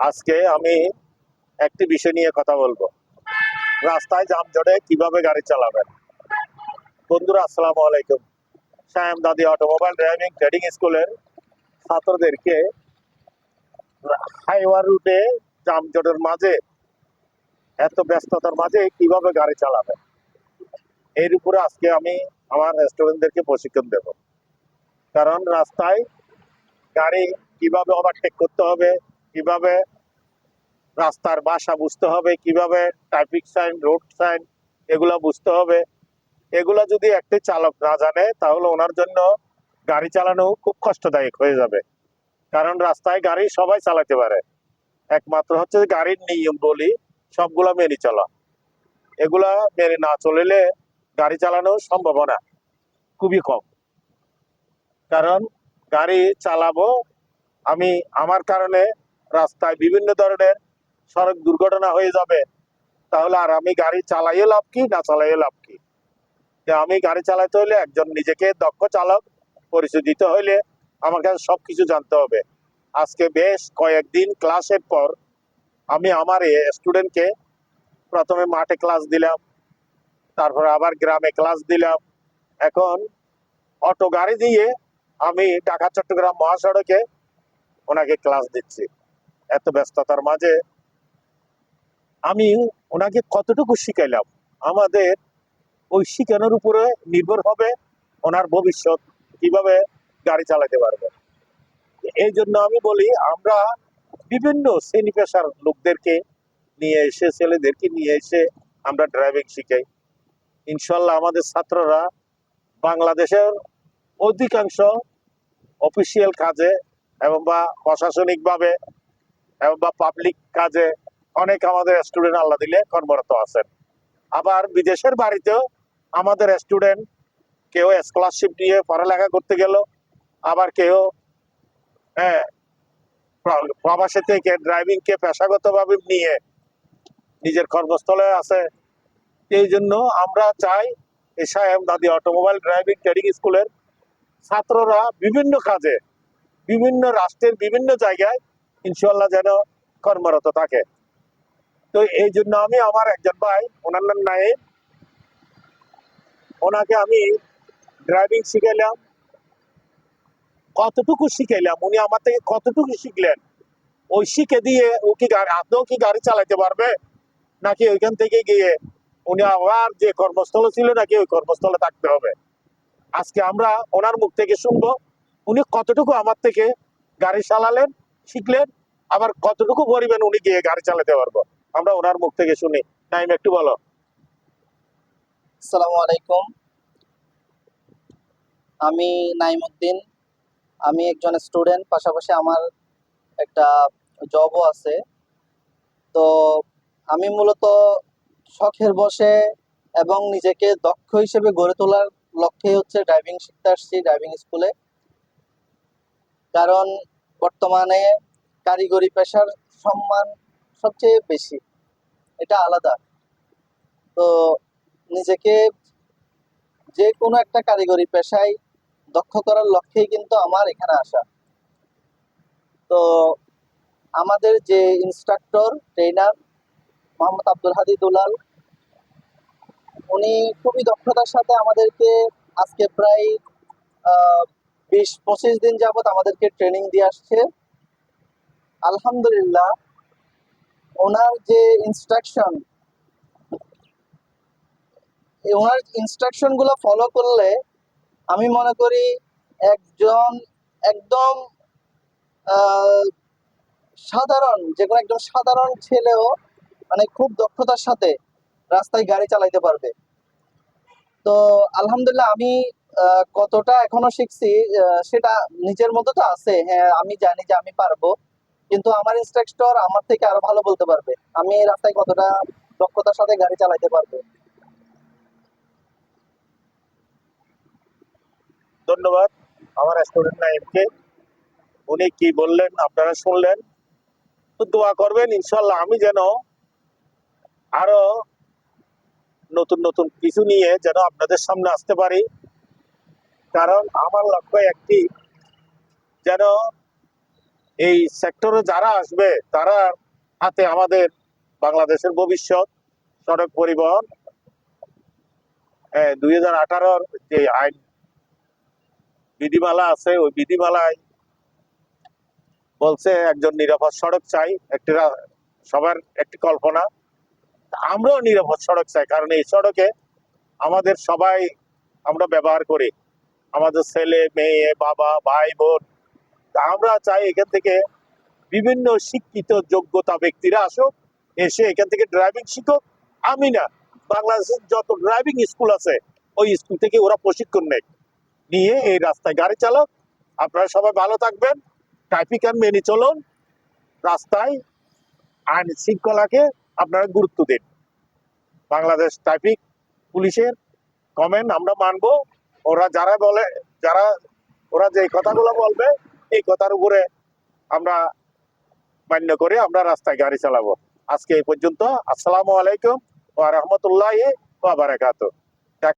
আজকে আমি একটি বিষয় নিয়ে কথা বলব। রাস্তায় যানজটে কীভাবে গাড়ি চালাবেন? বন্ধুরা, আসসালামু আলাইকুম। শ্যাম দাদি অটোমোবাইল ড্রাইভিং ট্রেডিং স্কুলের ছাত্রদেরকে হাইওয়ে রুটে যানজটের মাঝে, এত ব্যস্ততার মাঝে কীভাবে গাড়ি চালাবেন? এর উপরে আজকে আমি আমার স্টুডেন্টদেরকে প্রশিক্ষণ দেব। কারণ রাস্তায় গাড়ি কীভাবে ওভারটেক করতে হবে কীভাবে রাস্তার বাসা বুঝতে হবে, কীভাবে ট্রাফিক সাইন রোড সাইন এগুলো বুঝতে হবে। এগুলা যদি একটি চালক না জানে, তাহলে ওনার জন্য গাড়ি চালানো খুব কষ্টদায়ক হয়ে যাবে। কারণ রাস্তায় গাড়ি সবাই চালাতে পারে। একমাত্র হচ্ছে গাড়ির নিয়ম, বলি, সবগুলা মেনে চলা। এগুলা মেনে না চলিলে গাড়ি চালানো সম্ভাবনা খুবই কম। কারণ গাড়ি চালাবো আমি আমার কারণে রাস্তায় বিভিন্ন ধরনের সড়ক দুর্ঘটনা হয়ে যাবে, তাহলে আর আমি গাড়ি চালাইও লাভ কি, না চালাইও লাভ কি? আমি গাড়ি চালাতে হলে একজন নিজেকে দক্ষ চালক পরিচয় দিতে হলে আমার কাছে সবকিছু জানতে হবে। আজকে বেশ কয়েকদিন ক্লাসের পর আমি আমার স্টুডেন্টকে প্রথমে মাঠে ক্লাস দিলাম, তারপরে আবার গ্রামে ক্লাস দিলাম। এখন অটো গাড়ি দিয়ে আমি ঢাকা চট্টগ্রাম মহাসড়কে ওনাকে ক্লাস দিচ্ছি। এত ব্যস্ততার মাঝে আমি ওনাকে কতটুকু শিখাইলাম? আমাদের ওই শিখানোর উপরে নির্ভর হবে ওনার ভবিষ্যৎ, কীভাবে গাড়ি চালাতে পারবে। এই জন্য আমি বলি, আমরা বিভিন্ন শ্রেণি পেশার লোকদেরকে নিয়ে এসে, ছেলেদেরকে নিয়ে এসে আমরা ড্রাইভিং শিখাই। ইনশাল্লাহ আমাদের ছাত্ররা বাংলাদেশের অধিকাংশ অফিসিয়াল কাজে এবং বা প্রশাসনিকভাবে এবং বা পাবলিক কাজে অনেক আমাদের স্টুডেন্ট আল্লাহ দিলে কর্মরত আছেন। আবার বিদেশের বাড়িতেও আমাদের স্টুডেন্ট কেউ স্কলারশিপ নিয়ে পড়ালেখা করতে গেল, আবার কেউ হ্যাঁ প্র- প্রবাসী থেকে ড্রাইভিংকে পেশাগতভাবে নিয়ে নিজের কর্মস্থলে আছে। এই জন্য আমরা চাই এসআইএম দাদি অটোমোবাইল ড্রাইভিং ট্রেনিং স্কুলের ছাত্ররা বিভিন্ন কাজে, বিভিন্ন রাষ্ট্রের বিভিন্ন জায়গায় ইনশাল্লাহ যেন কর্মরত থাকে। তো এই জন্য আমি আমার একজন ভাই, ওনার নাম নাইম ওনাকে আমি ড্রাইভিং শিখাইলাম। কতটুকু শিখাইলাম, উনি আমার থেকে কতটুকু শিখলেন, ওই শিখে দিয়ে ও কি গাড়ি আদৌ কি গাড়ি চালাতে পারবে? নাকি ওইখান থেকে গিয়ে উনি আবার যে কর্মস্থল ছিল নাকি ওই কর্মস্থলে থাকতে হবে? আজকে আমরা ওনার মুখ থেকে শুনব, উনি কতটুকু আমার থেকে গাড়ি চালালেন শিখলেন, আবার কতটুকু পরিমাণ উনি গিয়ে গাড়ি চালাতে পারব? আমরা ওনার মুখ থেকে শুনি। নাইম, একটু বলো। আসসালামু আলাইকুম। আমি নাইমুদ্দিন। আমি একজন স্টুডেন্ট, পাশাপাশি আমার একটা জবও আছে। তো আমি মূলত শখের বসে এবং নিজেকে দক্ষ হিসেবে গড়ে তোলার লক্ষ্যে হচ্ছে ড্রাইভিং শিখতে আসছি ড্রাইভিং স্কুলে কারণ বর্তমানে কারিগরি পেশার সম্মান সবচেয়ে বেশি। এটা আলাদা। তো নিজেকে যে কোনো একটা কারিগরি পেশায় দক্ষ করার লক্ষ্যেই কিন্তু আমার এখানে আসা। তো আমাদের যে ইনস্ট্রাক্টর ট্রেনার মোহাম্মদ আব্দুল হাদি দুলাল, উনি খুবই দক্ষতার সাথে আমাদেরকে আজকে প্রায় বিশ পঁচিশ দিন যাবত আমাদেরকে ট্রেনিং দিয়ে আসছে। আলহামদুলিল্লাহ, ওনার যে ইনস্ট্রাকশন ওনার ইনস্ট্রাকশনগুলো ফলো করলে আমি মনে করি একজন একদম সাধারণ, যে কোনো একজন সাধারণ ছেলেও মানে খুব দক্ষতার সাথে রাস্তায় গাড়ি চালাইতে পারবে। তো আলহামদুলিল্লাহ আমি কতটা এখনও শিখছি সেটা নিজের মধ্যে তো আছে। হ্যাঁ আমি জানি যে আমি পারব, কিন্তু আমার ইনস্ট্রাক্টর আমার থেকে আরও ভালো বলতে পারবে। আমি এই রাস্তায় কতটা দক্ষতার সাথে গাড়ি চালাইতে পারব। ধন্যবাদ। আমার স্টুডেন্ট নাইমকে। উনি কি বললেন, আপনারা শুনলেন। তো দোয়া করবেন ইনশাল্লাহ আমি যেন আরও নতুন নতুন কিছু নিয়ে যেন আপনাদের সামনে আসতে পারি। কারণ আমার লক্ষ্য একটি, যেন এই সেক্টরে যারা আসবে, তারা হাতে আমাদের বাংলাদেশের ভবিষ্যৎ, সড়ক পরিবহন দুই হাজার আঠারোর যে আইন বিধিমালা আছে, ওই বিধিমালায় বলছে একজন নিরাপদ সড়ক চাই, একটি সবার একটি কল্পনা। আমরাও নিরাপদ সড়ক চাই, কারণ এই সড়কে আমাদের সবাই আমরা ব্যবহার করি। আমাদের ছেলে, মেয়ে, বাবা ভাই বোন আমরা চাই এখান থেকে বিভিন্ন শিক্ষিত, যোগ্যতা ব্যক্তিরা আসুক, এসে এখান থেকে ড্রাইভিং শিখুক। আমি না, বাংলাদেশের যত ড্রাইভিং স্কুল আছে, ওই স্কুল থেকে ওরা প্রশিক্ষণ নেয়। নিয়ে এই রাস্তায় গাড়ি চালক। আপনারা সবাই ভালো থাকবেন। ট্রাফিক আইন মেনে চলুন। রাস্তায় আইন শৃঙ্খলাকে আপনারা গুরুত্ব দিন। বাংলাদেশ ট্রাফিক পুলিশের কমেন্ট আমরা মানবো। ওরা যারা বলে, যারা, ওরা যে কথাগুলো বলবে, এই কথার উপরে আমরা মান্য করে আমরা রাস্তায় গাড়ি চালাবো। আজকে এই পর্যন্ত, আসসালামু আলাইকুম ওয়া রহমতুল্লাহ ওয়া